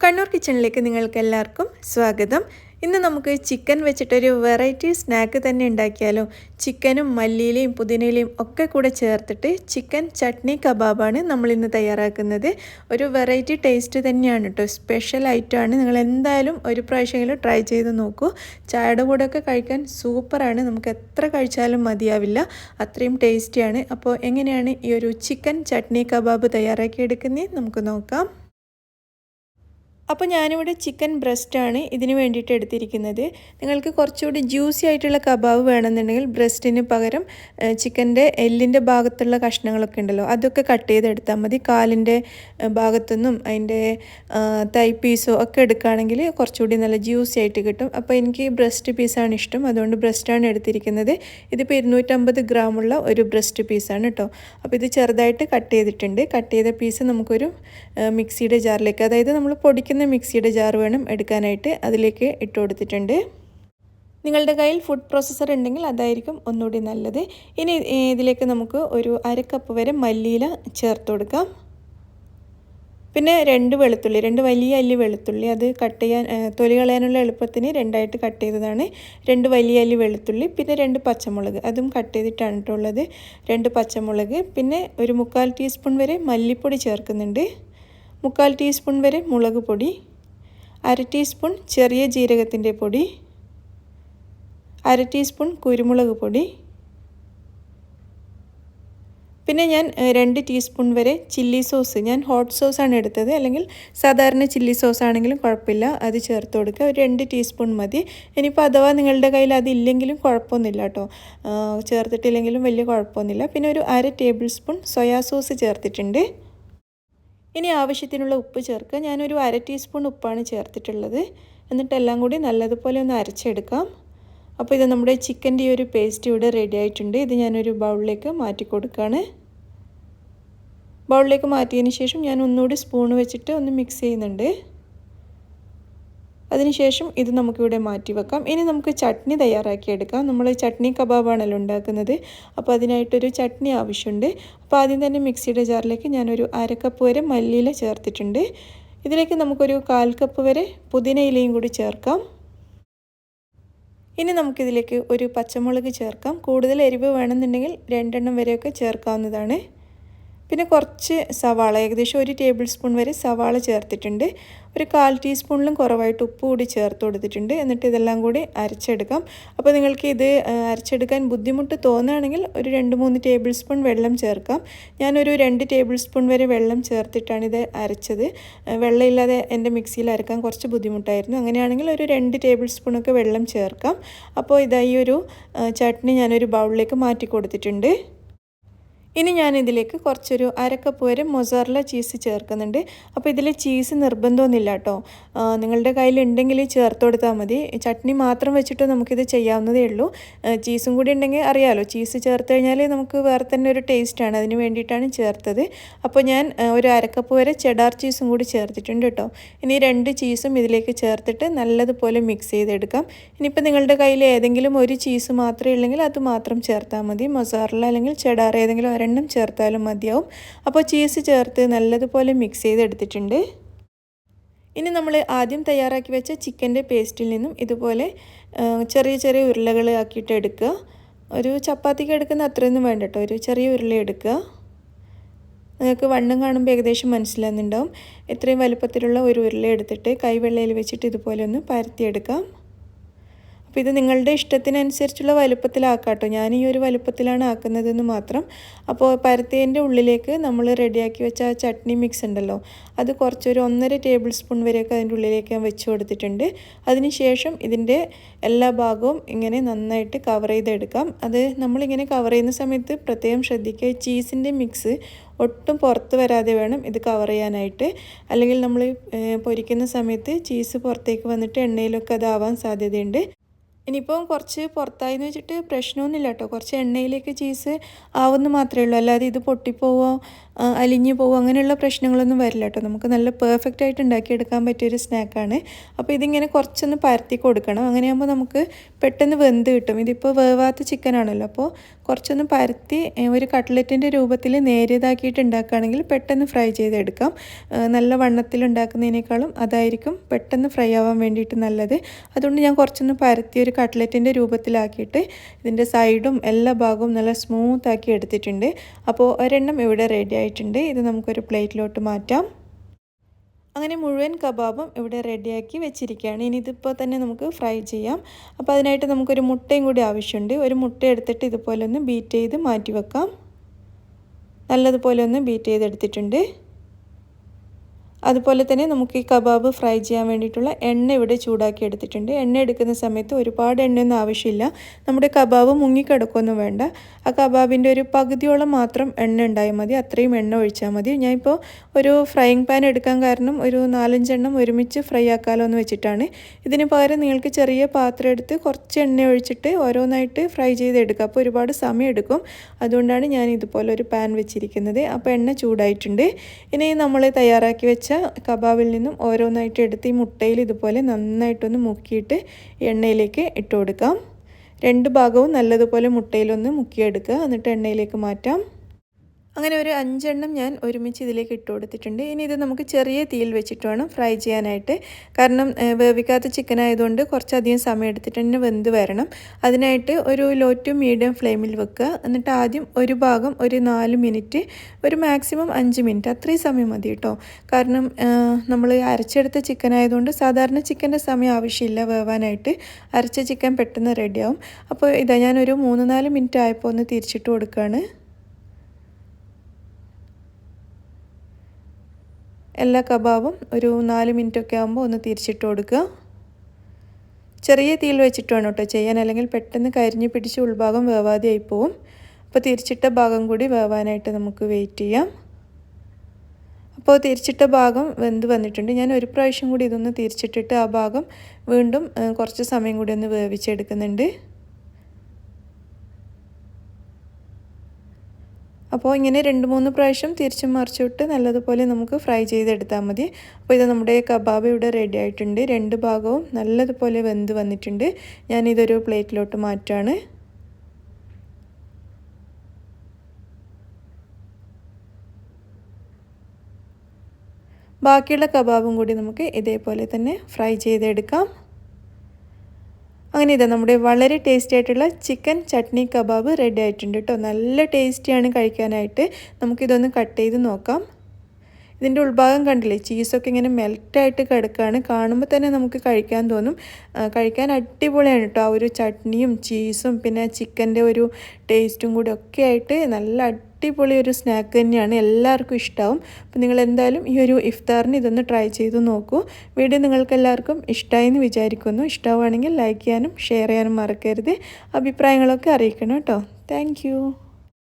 കണ്ണൂർ കിച്ചണിലേക്ക് നിങ്ങൾക്ക് എല്ലാവർക്കും സ്വാഗതം. ഇന്ന് നമുക്ക് ചിക്കൻ വെച്ചിട്ടൊരു വെറൈറ്റി സ്നാക്ക് തന്നെ ഉണ്ടാക്കിയാലോ. ചിക്കനും മല്ലിയിലയും പുതിനയിലയും ഒക്കെ കൂടെ ചേർത്തിട്ട് ചിക്കൻ ചട്നി കബാബാണ് നമ്മൾ ഇന്ന് തയ്യാറാക്കുന്നത്. ഒരു വെറൈറ്റി ടേസ്റ്റ് തന്നെയാണ് കേട്ടോ സ്പെഷ്യൽ ഐറ്റമാണ്. നിങ്ങൾ എന്തായാലും ഒരു പ്രാവശ്യമെങ്കിലും ട്രൈ ചെയ്ത് നോക്കൂ. ചായയുടെ കൂടെയൊക്കെ കഴിക്കാൻ സൂപ്പറാണ്. നമുക്ക് എത്ര കഴിച്ചാലും മതിയാവില്ല. അത്രയും ടേസ്റ്റിയാണ്. അപ്പോൾ എങ്ങനെയാണ് ഈ ഒരു ചിക്കൻ ചട്നി കബാബ് തയ്യാറാക്കിയെടുക്കുന്നത് നമുക്ക് നോക്കാം. അപ്പോൾ ഞാനിവിടെ ചിക്കൻ ബ്രസ്റ്റാണ് ഇതിന് വേണ്ടിയിട്ട് എടുത്തിരിക്കുന്നത്. നിങ്ങൾക്ക് കുറച്ചുകൂടി ജ്യൂസി ആയിട്ടുള്ള കബാബ് വേണമെന്നുണ്ടെങ്കിൽ ബ്രസ്റ്റിന് പകരം ചിക്കന്റെ എല്ലിന്റെ ഭാഗത്തുള്ള കഷ്ണങ്ങളൊക്കെ ഉണ്ടല്ലോ അതൊക്കെ കട്ട് ചെയ്തെടുത്താൽ മതി. കാലിന്റെ ഭാഗത്തുനിന്നും അതിന്റെ തൈ പീസോ ഒക്കെ എടുക്കുകയാണെങ്കിൽ കുറച്ചുകൂടി നല്ല ജ്യൂസി ആയിട്ട് കിട്ടും. അപ്പോൾ എനിക്ക് ബ്രസ്റ്റ് പീസാണ് ഇഷ്ടം. അതുകൊണ്ട് ബ്രസ്റ്റാണ് എടുത്തിരിക്കുന്നത്. ഇതിപ്പോൾ ഇരുന്നൂറ്റമ്പത് ഗ്രാമുള്ള ഒരു ബ്രസ്റ്റ് പീസാണ് കേട്ടോ അപ്പോൾ ഇത് ചെറുതായിട്ട് കട്ട് ചെയ്തിട്ടുണ്ട്. കട്ട് ചെയ്ത പീസ് നമുക്കൊരു മിക്സിയുടെ ജാറിലേക്ക് അതായത് നമ്മൾ പൊടിക്കുന്ന ഉപയോഗിക്കുന്ന മിക്സിയുടെ ജാർ വേണം എടുക്കാനായിട്ട് അതിലേക്ക് ഇട്ട് കൊടുത്തിട്ടുണ്ട്. നിങ്ങളുടെ കയ്യിൽ ഫുഡ് പ്രോസസ്സർ ഉണ്ടെങ്കിൽ അതായിരിക്കും ഒന്നുകൂടി നല്ലത്. ഇനി ഇതിലേക്ക് നമുക്ക് ഒരു അര കപ്പ് വരെ മല്ലിയില ചേർത്ത് കൊടുക്കാം. പിന്നെ രണ്ട് വെളുത്തുള്ളി രണ്ട് വലിയ അല്ലി വെളുത്തുള്ളി. അത് കട്ട് ചെയ്യാൻ തൊലി കളയാനുള്ള എളുപ്പത്തിന് രണ്ടായിട്ട് കട്ട് ചെയ്തതാണ്. രണ്ട് വലിയ അല്ലി വെളുത്തുള്ളി പിന്നെ രണ്ട് പച്ചമുളക്. അതും കട്ട് ചെയ്തിട്ടാണ് ഇട്ടുള്ളത്. രണ്ട് പച്ചമുളക് പിന്നെ ഒരു മുക്കാൽ ടീസ്പൂൺ വരെ മല്ലിപ്പൊടി ചേർക്കുന്നുണ്ട്. മുക്കാൽ ടീസ്പൂൺ വരെ മുളക് പൊടി അര ടീസ്പൂൺ ചെറിയ ജീരകത്തിന്റെ പൊടി അര ടീസ്പൂൺ കുരുമുളക് പൊടി. പിന്നെ ഞാൻ രണ്ട് ടീസ്പൂൺ വരെ ചില്ലി സോസ്. ഞാൻ ഹോട്ട് സോസാണ് എടുത്തത്. അല്ലെങ്കിൽ സാധാരണ ചില്ലി സോസ് ആണെങ്കിലും കുഴപ്പമില്ല. അത് ചേർത്ത് കൊടുക്കുക. ഒരു രണ്ട് ടീസ്പൂൺ മതി. ഇനിയിപ്പോൾ അഥവാ നിങ്ങളുടെ കയ്യിൽ അതില്ലെങ്കിലും കുഴപ്പമൊന്നുമില്ല കേട്ടോ. ചേർത്തിട്ടില്ലെങ്കിലും വലിയ കുഴപ്പമൊന്നുമില്ല. പിന്നെ ഒരു അര ടേബിൾ സ്പൂൺ സോയാ സോസ് ചേർത്തിട്ടുണ്ട്. ഇനി ആവശ്യത്തിനുള്ള ഉപ്പ് ചേർക്കുക. ഞാനൊരു അര ടീസ്പൂൺ ഉപ്പാണ് ചേർത്തിട്ടുള്ളത്. എന്നിട്ട് എല്ലാം കൂടി നല്ലതുപോലെ ഒന്ന് അരച്ചെടുക്കാം. അപ്പോൾ ഇത് നമ്മുടെ ചിക്കന്റെ ഈ ഒരു പേസ്റ്റ് ഇവിടെ റെഡി ആയിട്ടുണ്ട്. ഇത് ഞാനൊരു ബൗളിലേക്ക് മാറ്റി കൊടുക്കുകയാണ്. ബൗളിലേക്ക് മാറ്റിയതിന് ശേഷം ഞാൻ ഒന്നുകൂടി സ്പൂൺ വെച്ചിട്ട് ഒന്ന് മിക്സ് ചെയ്യുന്നുണ്ട്. അതിനുശേഷം ഇത് നമുക്കിവിടെ മാറ്റി വെക്കാം ഇനി നമുക്ക് ചട്നി തയ്യാറാക്കിയെടുക്കാം. നമ്മൾ ചട്നി കബാബാണല്ലോ ഉണ്ടാക്കുന്നത്. അപ്പോൾ അതിനായിട്ടൊരു ചട്നി ആവശ്യമുണ്ട്. അപ്പോൾ ആദ്യം തന്നെ മിക്സിയുടെ ജാറിലേക്ക് ഞാനൊരു അരക്കപ്പ് വരെ മല്ലിയില ചേർത്തിട്ടുണ്ട്. ഇതിലേക്ക് നമുക്കൊരു കാൽ കപ്പ് വരെ പുതിന ഇലയും കൂടി ചേർക്കാം. ഇനി നമുക്കിതിലേക്ക് ഒരു പച്ചമുളക് ചേർക്കാം. കൂടുതൽ എരിവ് വേണമെന്നുണ്ടെങ്കിൽ രണ്ടെണ്ണം വരെയൊക്കെ ചേർക്കാവുന്നതാണ്. പിന്നെ കുറച്ച് സവാള ഏകദേശം ഒരു ടേബിൾ സ്പൂൺ വരെ സവാള ചേർത്തിട്ടുണ്ട്. ഒരു കാൽ ടീസ്പൂണിലും കുറവായിട്ട് ഉപ്പ് കൂടി ചേർത്ത് കൊടുത്തിട്ടുണ്ട്. എന്നിട്ട് ഇതെല്ലാം കൂടി അരച്ചെടുക്കാം. അപ്പോൾ നിങ്ങൾക്ക് ഇത് അരച്ചെടുക്കാൻ ബുദ്ധിമുട്ട് തോന്നുകയാണെങ്കിൽ ഒരു രണ്ട് മൂന്ന് ടേബിൾ സ്പൂൺ വെള്ളം ചേർക്കാം. ഞാനൊരു രണ്ട് ടേബിൾ സ്പൂൺ വരെ വെള്ളം ചേർത്തിട്ടാണ് ഇത് അരച്ചത്. വെള്ളമില്ലാതെ എന്റെ മിക്സിയിൽ അരക്കാൻ കുറച്ച് ബുദ്ധിമുട്ടായിരുന്നു. അങ്ങനെയാണെങ്കിൽ ഒരു രണ്ട് ടേബിൾ സ്പൂണൊക്കെ വെള്ളം ചേർക്കാം. അപ്പോൾ ഇതായി ഒരു ചട്നി ഞാനൊരു ബൗളിലേക്ക് മാറ്റി കൊടുത്തിട്ടുണ്ട്. ഇനി ഞാൻ ഇതിലേക്ക് കുറച്ചൊരു അരക്കപ്പ് വരെ മൊസാറില ചീസ് ചേർക്കുന്നുണ്ട്. അപ്പോൾ ഇതിൽ ചീസ് നിർബന്ധമൊന്നുമില്ല കേട്ടോ. നിങ്ങളുടെ കയ്യിൽ ഉണ്ടെങ്കിൽ ചേർത്ത് കൊടുത്താൽ മതി. ചട്നി മാത്രം വെച്ചിട്ട് നമുക്കിത് ചെയ്യാവുന്നതേ ഉള്ളൂ. ചീസും കൂടി ഉണ്ടെങ്കിൽ അറിയാമല്ലോ ചീസ് ചേർത്ത് കഴിഞ്ഞാൽ നമുക്ക് വേറെ തന്നെ ഒരു ടേസ്റ്റാണ് അതിന് വേണ്ടിയിട്ടാണ് ചേർത്തത്. അപ്പോൾ ഞാൻ ഒരു അരക്കപ്പ് വരെ ചെഡാർ ചീസും കൂടി ചേർത്തിട്ടുണ്ട് കേട്ടോ. ഇനി രണ്ട് ചീസും ഇതിലേക്ക് ചേർത്തിട്ട് നല്ലതുപോലെ മിക്സ് ചെയ്തെടുക്കാം. ഇനിയിപ്പോൾ നിങ്ങളുടെ കയ്യിൽ ഏതെങ്കിലും ഒരു ചീസ് മാത്രമേ ഉള്ളെങ്കിൽ അത് മാത്രം ചേർത്താൽ മതി. മൊസാറല അല്ലെങ്കിൽ ചെഡാർ ഏതെങ്കിലും ഒരെണ്ണം ചേർത്താലും മതിയാവും. അപ്പോൾ ചീസ് ചേർത്ത് നല്ലതുപോലെ മിക്സ് ചെയ്തെടുത്തിട്ടുണ്ട്. ഇനി നമ്മൾ ആദ്യം തയ്യാറാക്കി വെച്ച ചിക്കന്റെ പേസ്റ്റിൽ നിന്നും ഇതുപോലെ ചെറിയ ചെറിയ ഉരുളകൾ ആക്കിയിട്ട് എടുക്കുക. ഒരു ചപ്പാത്തിക്ക് എടുക്കുന്ന അത്രയൊന്നും വേണ്ട കേട്ടോ. ഒരു ചെറിയ ഉരുള എടുക്കുക. നിങ്ങൾക്ക് വണ്ണം കാണുമ്പോൾ ഏകദേശം മനസ്സിലാകുന്നുണ്ടാവും. ഇത്രയും വലുപ്പത്തിലുള്ള ഒരു ഉരുള എടുത്തിട്ട് കൈവെള്ളയിൽ വെച്ചിട്ട് ഇതുപോലെ ഒന്ന് പരത്തിയെടുക്കാം അപ്പോൾ ഇത് നിങ്ങളുടെ ഇഷ്ടത്തിനനുസരിച്ചുള്ള വലുപ്പത്തിലാക്കാട്ടോ. ഞാൻ ഈ ഒരു വലുപ്പത്തിലാണ് ആക്കുന്നതെന്ന് മാത്രം. അപ്പോൾ പരത്തേന്റെ ഉള്ളിലേക്ക് നമ്മൾ റെഡിയാക്കി വെച്ച ആ ചട്നി മിക്സ് ഉണ്ടല്ലോ അത് കുറച്ചൊരു ഒന്നര ടേബിൾ സ്പൂൺ വരെയൊക്കെ അതിന്റെ ഉള്ളിലേക്ക് ഞാൻ വെച്ച് കൊടുത്തിട്ടുണ്ട്. അതിനുശേഷം ഇതിന്റെ എല്ലാ ഭാഗവും ഇങ്ങനെ നന്നായിട്ട് കവർ ചെയ്തെടുക്കാം. അത് നമ്മളിങ്ങനെ കവർ ചെയ്യുന്ന സമയത്ത് പ്രത്യേകം ശ്രദ്ധിക്കുക ചീസിന്റെ മിക്സ് ഒട്ടും പുറത്ത് വരാതെ വേണം ഇത് കവർ ചെയ്യാനായിട്ട്. അല്ലെങ്കിൽ നമ്മൾ പൊരിക്കുന്ന സമയത്ത് ചീസ് പുറത്തേക്ക് വന്നിട്ട് എണ്ണയിലൊക്കെ അതാവാൻ സാധ്യതയുണ്ട്. ഇനിയിപ്പം കുറച്ച് പുറത്തായി എന്ന് വെച്ചിട്ട് പ്രശ്നമൊന്നുമില്ല കേട്ടോ. കുറച്ച് എണ്ണയിലേക്ക് ചീസ് ആവുമെന്ന് മാത്രമേ ഉള്ളൂ. അല്ലാതെ ഇത് പൊട്ടിപ്പോവോ അലിഞ്ഞു പോവോ അങ്ങനെയുള്ള പ്രശ്നങ്ങളൊന്നും വരില്ല കേട്ടോ. നമുക്ക് നല്ല പെർഫെക്റ്റ് ആയിട്ട് ഉണ്ടാക്കിയെടുക്കാൻ പറ്റിയൊരു സ്നാക്കാണ് അപ്പോൾ ഇതിങ്ങനെ കുറച്ചൊന്ന് പരത്തി കൊടുക്കണം. അങ്ങനെയാകുമ്പോൾ നമുക്ക് പെട്ടെന്ന് വെന്ത് കിട്ടും. ഇതിപ്പോൾ വേവാത്ത ചിക്കൻ ആണല്ലോ. അപ്പോൾ കുറച്ചൊന്ന് പരത്തി ഒരു കട്ട്ലറ്റിന്റെ രൂപത്തിൽ നേരിയതാക്കിയിട്ട് ഉണ്ടാക്കുകയാണെങ്കിൽ പെട്ടെന്ന് ഫ്രൈ ചെയ്തെടുക്കാം. നല്ല വണ്ണത്തിൽ ഉണ്ടാക്കുന്നതിനേക്കാളും അതായിരിക്കും പെട്ടെന്ന് ഫ്രൈ ആവാൻ വേണ്ടിയിട്ട് നല്ലത്. അതുകൊണ്ട് ഞാൻ കുറച്ചൊന്ന് പരത്തി ഒരു കട്ട്ലറ്റിന്റെ രൂപത്തിലാക്കിയിട്ട് ഇതിന്റെ സൈഡും എല്ലാ ഭാഗവും നല്ല സ്മൂത്ത് ആക്കി എടുത്തിട്ടുണ്ട്. അപ്പോൾ ഒരെണ്ണം ഇവിടെ റെഡി ആയിട്ടുണ്ട്. ഇത് നമുക്കൊരു പ്ലേറ്റിലോട്ട് മാറ്റാം. അങ്ങനെ മുഴുവൻ കബാബും ഇവിടെ റെഡിയാക്കി വെച്ചിരിക്കുകയാണ്. ഇനി ഇതിപ്പോൾ തന്നെ നമുക്ക് ഫ്രൈ ചെയ്യാം. അപ്പോൾ അതിനായിട്ട് നമുക്കൊരു മുട്ടയും കൂടി ആവശ്യമുണ്ട്. ഒരു മുട്ട എടുത്തിട്ട് ഇതുപോലെ ഒന്ന് ബീറ്റ് ചെയ്ത് മാറ്റി വെക്കാം. നല്ലതുപോലെ ഒന്ന് ബീറ്റ് ചെയ്തെടുത്തിട്ടുണ്ട്. അതുപോലെ തന്നെ നമുക്ക് ഈ കബാബ് ഫ്രൈ ചെയ്യാൻ വേണ്ടിയിട്ടുള്ള എണ്ണ ഇവിടെ ചൂടാക്കി എടുത്തിട്ടുണ്ട്. എണ്ണ എടുക്കുന്ന സമയത്ത് ഒരുപാട് എണ്ണയൊന്നും ആവശ്യമില്ല. നമ്മുടെ കബാബ് മുങ്ങിക്കിടക്കൊന്നും വേണ്ട. ആ കബാബിന്റെ ഒരു പകുതിയോളം മാത്രം എണ്ണ ഉണ്ടായാൽ മതി. അത്രയും എണ്ണ ഒഴിച്ചാൽ മതി. ഞാനിപ്പോൾ ഒരു ഫ്രൈയിങ് പാൻ എടുക്കാൻ കാരണം ഒരു നാലഞ്ചെണ്ണം ഒരുമിച്ച് ഫ്രൈ ആക്കാമല്ലോ എന്ന് വെച്ചിട്ടാണ്. ഇതിന് പകരം നിങ്ങൾക്ക് ചെറിയ പാത്രം എടുത്ത് കുറച്ച് എണ്ണ ഒഴിച്ചിട്ട് ഓരോന്നായിട്ട് ഫ്രൈ ചെയ്തെടുക്കുക അപ്പോൾ ഒരുപാട് സമയം എടുക്കും. അതുകൊണ്ടാണ് ഞാൻ ഇതുപോലെ ഒരു പാൻ വെച്ചിരിക്കുന്നത്. അപ്പോൾ എണ്ണ ചൂടായിട്ടുണ്ട്. ഇനി നമ്മൾ തയ്യാറാക്കി വെച്ച കബാബിൽ നിന്നും ഓരോന്നായിട്ട് എടുത്ത് ഈ മുട്ടയിൽ ഇതുപോലെ നന്നായിട്ടൊന്ന് മുക്കിയിട്ട് എണ്ണയിലേക്ക് ഇട്ട് കൊടുക്കാം. രണ്ട് ഭാഗവും നല്ലതുപോലെ മുട്ടയിലൊന്ന് മുക്കിയെടുക്കുക. എന്നിട്ട് എണ്ണയിലേക്ക് മാറ്റാം. അങ്ങനെ ഒരു അഞ്ചെണ്ണം ഞാൻ ഒരുമിച്ച് ഇതിലേക്ക് ഇട്ട് കൊടുത്തിട്ടുണ്ട്. ഇനി ഇത് നമുക്ക് ചെറിയ തീയിൽ വെച്ചിട്ട് വേണം ഫ്രൈ ചെയ്യാനായിട്ട്. കാരണം വേവിക്കാത്ത ചിക്കൻ ആയതുകൊണ്ട് കുറച്ചധികം സമയം എടുത്തിട്ട് തന്നെ വെന്ത് വരണം. അതിനായിട്ട് ഒരു ലോ ടു മീഡിയം ഫ്ലെയിമിൽ വെക്കുക. എന്നിട്ട് ആദ്യം ഒരു ഭാഗം ഒരു നാല് മിനിറ്റ് ഒരു മാക്സിമം അഞ്ച് മിനിറ്റ് അത്രയും സമയം മതി കേട്ടോ. കാരണം നമ്മൾ അരച്ചെടുത്ത ചിക്കൻ ആയതുകൊണ്ട് സാധാരണ ചിക്കന്റെ സമയം ആവശ്യമില്ല. വേവാനായിട്ട് അരച്ച ചിക്കൻ പെട്ടെന്ന് റെഡിയാവും അപ്പോൾ ഇതാ ഞാനൊരു മൂന്ന് നാല് മിനിറ്റ് ആയപ്പോൾ ഒന്ന് തിരിച്ചിട്ട് കൊടുക്കുകയാണ്. എല്ലാ കബാബും ഒരു നാല് മിനിറ്റൊക്കെ ആകുമ്പോൾ ഒന്ന് തിരിച്ചിട്ട് കൊടുക്കുക. ചെറിയ തീയിൽ വെച്ചിട്ട് വേണം കേട്ടോ ചെയ്യാൻ. അല്ലെങ്കിൽ പെട്ടെന്ന് കരിഞ്ഞ് പിടിച്ച് ഉൾഭാഗം വേവാതെ ആയി പോവും. അപ്പോൾ തിരിച്ചിട്ട ഭാഗം കൂടി വേവാനായിട്ട് നമുക്ക് വെയിറ്റ് ചെയ്യാം. അപ്പോൾ തിരിച്ചിട്ട ഭാഗം വെന്ത് വന്നിട്ടുണ്ട്. ഞാൻ ഒരു പ്രാവശ്യം കൂടി ഇതൊന്ന് തിരിച്ചിട്ടിട്ട് ആ ഭാഗം വീണ്ടും കുറച്ച് സമയം കൂടി ഒന്ന് വേവിച്ചെടുക്കുന്നുണ്ട്. അപ്പോൾ ഇങ്ങനെ രണ്ട് മൂന്ന് പ്രാവശ്യം തിരിച്ചും മറിച്ചിട്ട് നല്ലതുപോലെ നമുക്ക് ഫ്രൈ ചെയ്തെടുത്താൽ മതി. അപ്പോൾ ഇത് നമ്മുടെ കബാബ് ഇവിടെ റെഡി ആയിട്ടുണ്ട്. രണ്ട് ഭാഗവും നല്ലതുപോലെ വെന്ത് വന്നിട്ടുണ്ട്. ഞാനിതൊരു പ്ലേറ്റിലോട്ട് മാറ്റാണ്. ബാക്കിയുള്ള കബാബും കൂടി നമുക്ക് ഇതേപോലെ തന്നെ ഫ്രൈ ചെയ്തെടുക്കാം. അങ്ങനെ ഇതാ നമ്മുടെ വളരെ ടേസ്റ്റി ആയിട്ടുള്ള ചിക്കൻ ചട്നി കബാബ് റെഡി ആയിട്ടുണ്ട് കേട്ടോ നല്ല ടേസ്റ്റിയാണ് കഴിക്കാനായിട്ട്. നമുക്കിതൊന്ന് കട്ട് ചെയ്ത് നോക്കാം. ഇതിന്റെ ഉൾഭാഗം കണ്ടില്ലേ? ചീസൊക്കെ ഇങ്ങനെ മെൽറ്റായിട്ട് കിടക്കുകയാണ് കാണുമ്പോൾ തന്നെ നമുക്ക് കഴിക്കാൻ തോന്നും. കഴിക്കാൻ അടിപൊളിയാണ് കേട്ടോ. ആ ഒരു ചട്നിയും ചീസും പിന്നെ ചിക്കന്റെ ഒരു ടേസ്റ്റും കൂടി ഒക്കെ ആയിട്ട് നല്ല അടിപൊളി ഒരു സ്നാക്ക് തന്നെയാണ്. എല്ലാവർക്കും ഇഷ്ടമാവും അപ്പോൾ നിങ്ങൾ എന്തായാലും ഈ ഒരു ഇഫ്താറിന് ഇതൊന്ന് ട്രൈ ചെയ്ത് നോക്കൂ. വീഡിയോ നിങ്ങൾക്ക് എല്ലാവർക്കും ഇഷ്ടമായി എന്ന് വിചാരിക്കുന്നു. ഇഷ്ടമാവുകയാണെങ്കിൽ ലൈക്ക് ചെയ്യാനും ഷെയർ ചെയ്യാനും മറക്കരുത്. അഭിപ്രായങ്ങളൊക്കെ അറിയിക്കണം കേട്ടോ. താങ്ക്